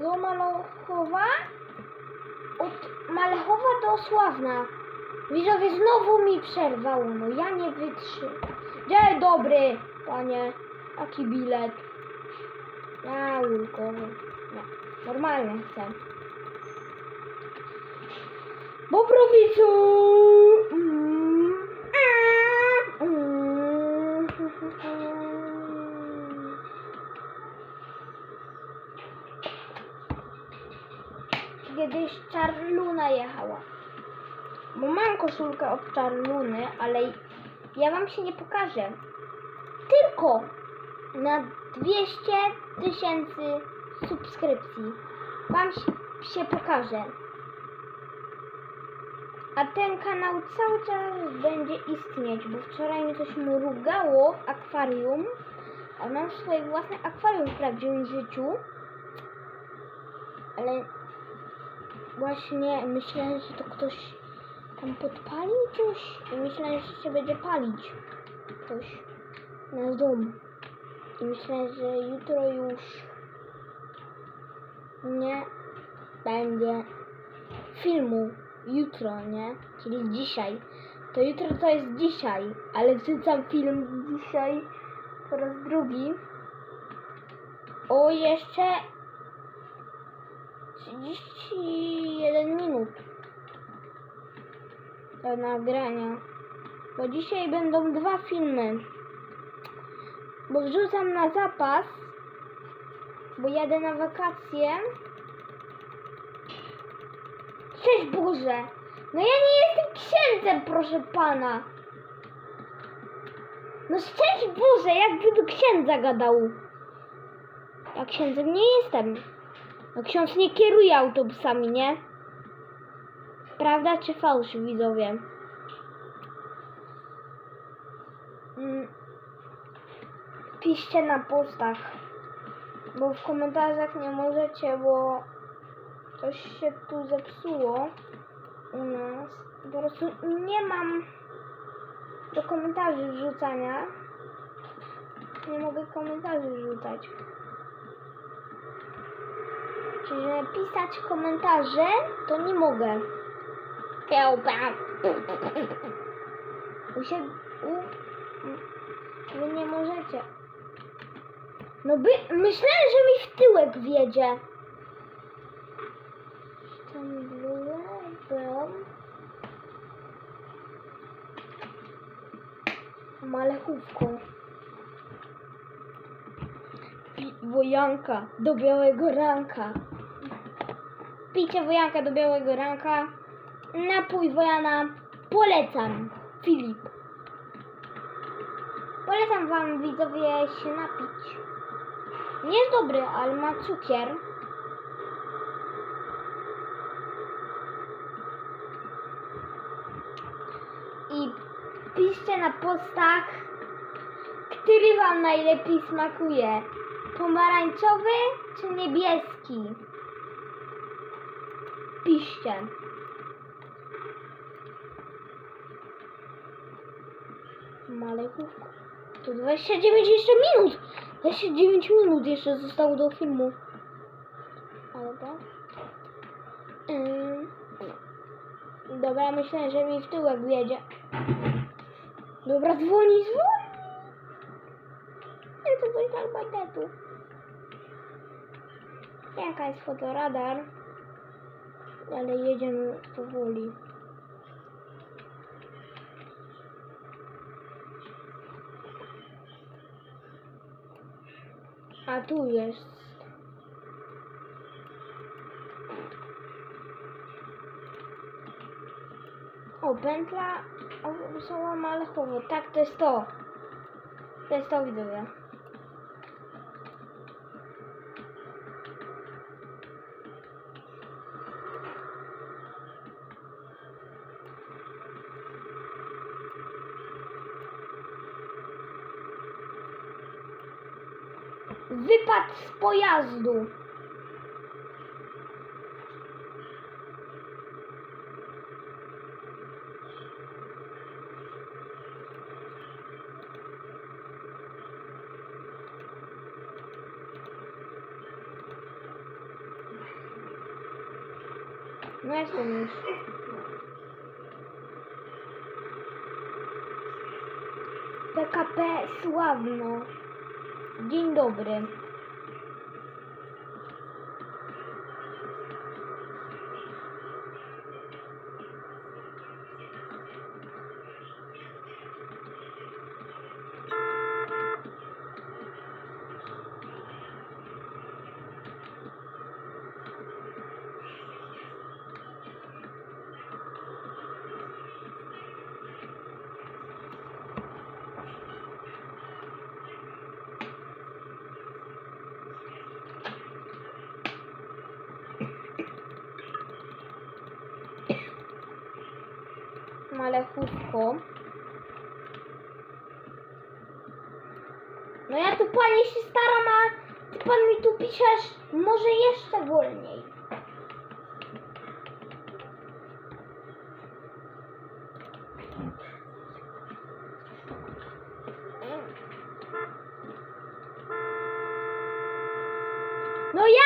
do Malechowa, od Malechowa do Sławna. Widzowie, znowu mi przerwało, no ja nie wytrzymam. Dzień dobry, panie. Jaki bilet? A, ulgowy. Nie, normalny chcę. Bobrowicu! Mm. Mm. Kiedyś Czarluna jechała. Bo mam koszulkę od Czarluny, ale ja wam się nie pokażę. Tylko na 200 tysięcy subskrypcji wam się, pokaże. A ten kanał cały czas będzie istnieć, bo wczoraj mi coś mrugało w akwarium. A mam swoje własne akwarium w prawdziwym życiu. Ale właśnie myślałem, że to ktoś tam podpalił coś i myślałem, że się będzie palić ktoś na dom. I myślę, że jutro już nie będzie filmu. Jutro, nie? Czyli dzisiaj. To jutro to jest dzisiaj, ale wrzucam film dzisiaj po raz drugi. O, jeszcze 31 minut do nagrania. Bo dzisiaj będą dwa filmy. Bo wrzucam na zapas, bo jadę na wakacje. Cześć Boże! No ja nie jestem księdzem, proszę pana. No szczęść Boże, jakby do księdza gadał. Ja księdzem nie jestem. No ksiądz nie kieruje autobusami, nie? Prawda czy fałsz, widzowie? Mm. Piszcie na postach, bo w komentarzach nie możecie, bo coś się tu zepsuło u nas. Po prostu nie mam do komentarzy wrzucania. Nie mogę komentarzy wrzucać. Czyli żeby pisać komentarze, to nie mogę. Peł. U siebie, u... Wy nie możecie. No by... Myślałem, że mi w tyłek wiedzie. Tam byłem. Malechówką. Wojanka do białego ranka. Picie wojanka do białego ranka. Napój wojana polecam. Filip. Polecam wam widzowie się napić. Nie jest dobry, ale ma cukier. I piszcie na postach, który wam najlepiej smakuje. Pomarańczowy czy niebieski? Piszcie. Malechówka. To 29 jeszcze minut. 29 minut jeszcze zostało do filmu. Dobra. Ym. Dobra, myślę, że mi w tyłek wjedzie. Dobra, dzwoni, dzwoni. Ja to coś tam bagnetu. Jaka jest fotoradar? Ale jedziemy powoli. A tu jest. O, pętla autobusowa Malechowo. Tak, to jest to. To jest to, widzowie. Wypadł z pojazdu. No jestem już. PKP Sławno. Dzień dobry. Malechutko. No ja tu panie się staram, a ty pan mi tu piszesz może jeszcze wolniej. No jest?